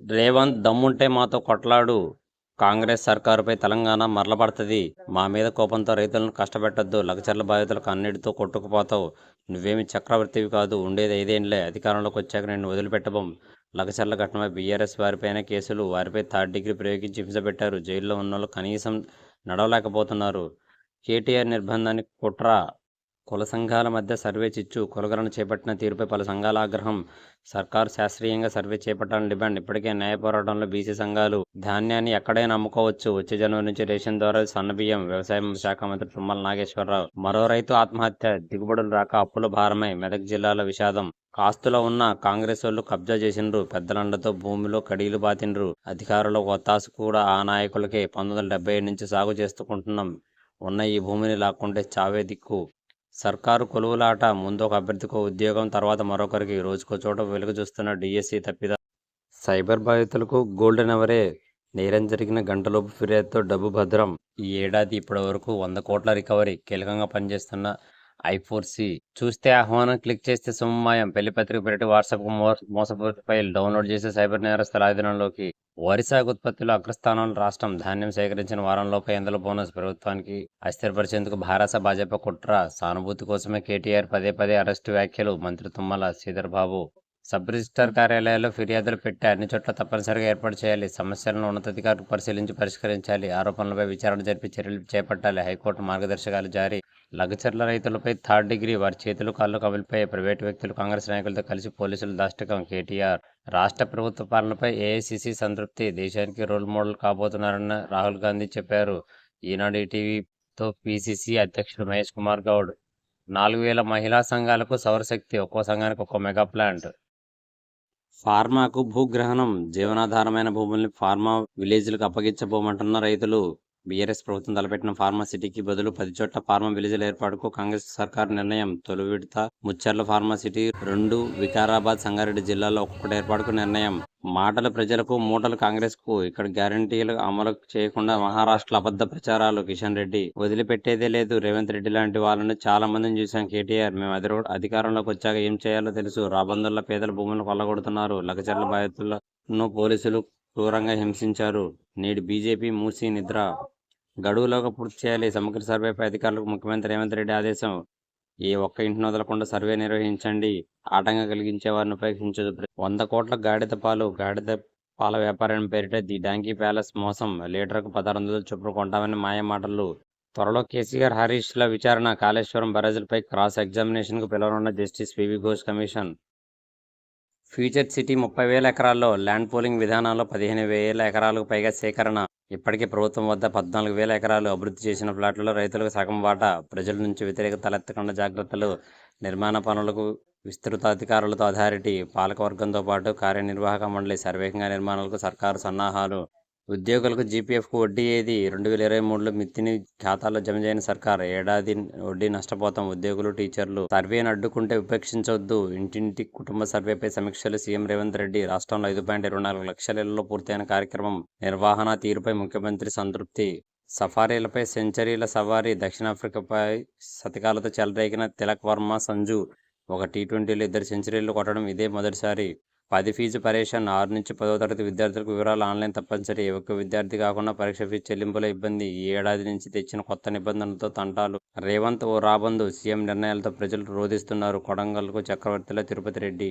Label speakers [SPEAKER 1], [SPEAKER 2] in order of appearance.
[SPEAKER 1] రేవంత్ దమ్ముంటే మాతో కొట్లాడు. కాంగ్రెస్ సర్కారుపై తెలంగాణ మరలబడుతుంది మా మీద కోపంతో రైతులను కష్టపెట్టొద్దు. లగచర్ల బాధితులకు అన్నిటితో కొట్టుకుపోతావు. నువ్వేమి చక్రవర్తివి కాదు. ఉండేది ఐదేండ్లే. అధికారంలోకి వచ్చాక నేను వదిలిపెట్టబం. లగచర్ల ఘటనపై బీఆర్ఎస్ వారిపైన కేసులు. వారిపై థర్డ్ డిగ్రీ ప్రయోగించి హింసపెట్టారు జైల్లో జైల్లో ఉన్నోళ్ళు కనీసం నడవలేకపోతున్నారు. కేటీఆర్ నిర్బంధానికి కుట్ర. కుల సంఘాల మధ్య సర్వే చిచ్చు. కులగరణ చేపట్టిన తీరుపై పలు సంఘాల ఆగ్రహం. సర్కారు శాస్త్రీయంగా సర్వే చేపట్టాలని డిమాండ్. ఇప్పటికే న్యాయ పోరాటంలో బీసీ సంఘాలు ధాన్యాన్ని ఎక్కడైనా అమ్ముకోవచ్చు. వచ్చే జనవరి నుంచి రేషన్ ద్వారా సన్నబియ్యం వ్యవసాయ శాఖ మంత్రి తుమ్మల నాగేశ్వరరావు. మరో రైతు ఆత్మహత్య. దిగుబడులు రాక అప్పుల భారమై. మెదక్ జిల్లాలో విషాదం. కాస్తులో ఉన్న కాంగ్రెస్ వాళ్ళు కబ్జా చేసిండ్రు. పెద్దలండతో భూమిలో కడీలు బాతిండ్రు అధికారుల ఒత్తాసు కూడా ఆ నాయకులకే. పంతొమ్మిది వందల డెబ్బై ఏడు నుంచి సాగు చేసుకుంటున్నాం ఉన్న ఈ భూమిని లాక్కుంటే చావే దిక్కు. సర్కారు కొలువులాట ముందు ఒక అభ్యర్థికో ఉద్యోగం తర్వాత మరొకరికి రోజుకో చోట వెలుగు చూస్తున్న డిఎస్సి తప్పిద. సైబర్ బాధితులకు గోల్డెన్ అవరే నేరం జరిగిన గంటలోపు ఫిర్యాదుతో డబ్బు భద్రం. ఈ ఏడాది ఇప్పటి వరకు వంద కోట్ల రికవరీ కీలకంగా పనిచేస్తున్న ఐ ఫోర్ సి. చూస్తే ఆహ్వానం క్లిక్ చేస్తే సుమమాయం. పెళ్ళి పత్రిక పెట్టి వాట్సాప్ మోసపూరిత ఫైల్ డౌన్లోడ్ చేసే సైబర్ నేరస్తుల ఆధీనంలోకి. వరి సాగు ఉత్పత్తిలో అగ్రస్థానంలో రాష్ట్రం. ధాన్యం సేకరించిన వారంలోపై ఎందులో బోనస్ ప్రభుత్వానికి అస్థిరపరిచేందుకు భారత భాజపా కుట్ర. సానుభూతి కోసమే కేటీఆర్ పదే పదే అరెస్టు వ్యాఖ్యలు. మంత్రి తుమ్మల శ్రీధర్ బాబు సబ్ రిజిస్టార్ కార్యాలయాల్లో ఫిర్యాదులు పెట్టి అన్ని చోట్ల తప్పనిసరిగా ఏర్పాటు చేయాలి. సమస్యలను ఉన్నతాధికారులు పరిశీలించి పరిష్కరించాలి. ఆరోపణలపై విచారణ జరిపి చర్యలు చేపట్టాలి. హైకోర్టు మార్గదర్శకాలు జారీ. లగచర్ల రైతులపై థర్డ్ డిగ్రీ వారి చేతులు కాళ్ళు కవిలిపై ప్రైవేటు వ్యక్తులు కాంగ్రెస్ నాయకులతో కలిసి పోలీసులు దాష్టకం. కేటీఆర్ రాష్ట్ర ప్రభుత్వ పాలనపై ఏఐసిసి సంతృప్తి దేశానికి రోల్ మోడల్ కాబోతున్నారని రాహుల్ గాంధీ చెప్పారు. ఈనాడు టీవీతో పిసిసి అధ్యక్షుడు మహేష్ కుమార్ గౌడ్. నాలుగు వేల మహిళా సంఘాలకు సౌరశక్తి ఒక్కో సంఘానికి ఒక్కో మెగా ప్లాంట్. ఫార్మాకు భూగ్రహణం జీవనాధారమైన భూముల్ని ఫార్మా విలేజ్లకు అప్పగించబోమంటున్న రైతులు బీఆర్ఎస్ ప్రభుత్వం తలపెట్టిన ఫార్మా సిటీకి బదులు పది చోట్ల ఫార్మా విలేజ్ల ఏర్పాటుకు కాంగ్రెస్ సర్కార్ నిర్ణయం తొలి విడత ముచ్చర్ల ఫార్మా సిటీ రెండు వికారాబాద్ సంగారెడ్డి జిల్లాలో ఒక్కొక్కటి ఏర్పాటుకు నిర్ణయం. మాటలు ప్రజలకు మూటలు కాంగ్రెస్కు ఇక్కడ గ్యారంటీలు అమలు చేయకుండా మహారాష్ట్ర అబద్ధ ప్రచారాలు కిషన్ రెడ్డి. వదిలిపెట్టేదే లేదు. రేవంత్ రెడ్డి లాంటి వాళ్ళని చాలా మందిని చూశాం కేటీఆర్. మేము అది అధికారంలోకి వచ్చాక ఏం చేయాలో తెలుసు. రాబందుల్లో పేదల భూములు కొల్లగొడుతున్నారు. లగచర్ల బాధితులను పోలీసులు క్రూరంగా హింసించారు. నేడు బీజేపీ మూసి నిద్ర. గడువులోగా పూర్తి చేయాలి. సమగ్ర సర్వేపై అధికారులకు ముఖ్యమంత్రి రేవంత్ రెడ్డి ఆదేశం ఏ ఒక్క ఇంటిని వదలకుండా సర్వే నిర్వహించండి. ఆటంకం కలిగించే వారిని ఉపేక్షించదు. వంద కోట్ల గాడిద పాలు గాడిద పాల వ్యాపారం పేరిట ది డాంకీ ప్యాలెస్ మోసం. లీటర్కు పదహారు వందలు చొప్పున కొంటామని మాయ మాటలు. త్వరలో కేసీఆర్ హరీష్ ల విచారణ కాళేశ్వరం బరాజులపై క్రాస్ ఎగ్జామినేషన్కు పిలవనున్న justice PV Ghosh commission. Future city ముప్పై వేల ఎకరాల్లో ల్యాండ్ పోలింగ్ విధానంలో పదిహేను వేల ఎకరాలకు పైగా సేకరణ. ఇప్పటికే ప్రభుత్వం వద్ద పద్నాలుగు వేల ఎకరాలు అభివృద్ధి చేసిన ప్లాట్లలో రైతులకు సగం వాటా ప్రజల నుంచి వ్యతిరేక తలెత్తకుండా జాగ్రత్తలు నిర్మాణ పనులకు విస్తృత అధికారులతో అథారిటీ పాలకవర్గంతో పాటు కార్యనిర్వాహక మండలి సర్వేగంగా నిర్మాణాలకు సర్కారు సన్నాహాలు. ఉద్యోగులకు జీపీఎఫ్కు వడ్డీ ఏది? రెండు వేల ఇరవై మూడులో మిత్తిని ఖాతాలో జమ చేయని సర్కార్. ఏడాది వడ్డీ నష్టపోతాం ఉద్యోగులు టీచర్లు. సర్వేను అడ్డుకుంటే ఉపేక్షించవద్దు ఇంటింటి కుటుంబ సర్వేపై సమీక్షలు సీఎం రేవంత్ రెడ్డి. రాష్ట్రంలో ఐదు పాయింట్ ఇరవై నాలుగు లక్షల ఇళ్ళలో పూర్తయిన కార్యక్రమం నిర్వహణ తీరుపై ముఖ్యమంత్రి సంతృప్తి. సఫారీలపై సెంచరీల సవారీ దక్షిణాఫ్రికాపై శతకాలతో చెలరేగిన తిలక్ వర్మ సంజు. ఒక టీ ట్వంటీలో ఇద్దరు సెంచరీలు కొట్టడం ఇదే మొదటిసారి. పది ఫీజు పరీక్ష ఆరు నుంచి పదో తరగతి విద్యార్థులకు వివరాలు ఆన్లైన్ తప్పనిసరి. ఒక్క విద్యార్థి కాకుండా పరీక్ష ఫీజు చెల్లింపుల ఇబ్బంది. ఈ ఏడాది నుంచి తెచ్చిన కొత్త నిబంధనలతో తంటాలు. రేవంత్ ఓ రాబందు సీఎం నిర్ణయాలతో ప్రజలు రోధిస్తున్నారు. కొడంగల్కు చక్రవర్తిలో తిరుపతి రెడ్డి.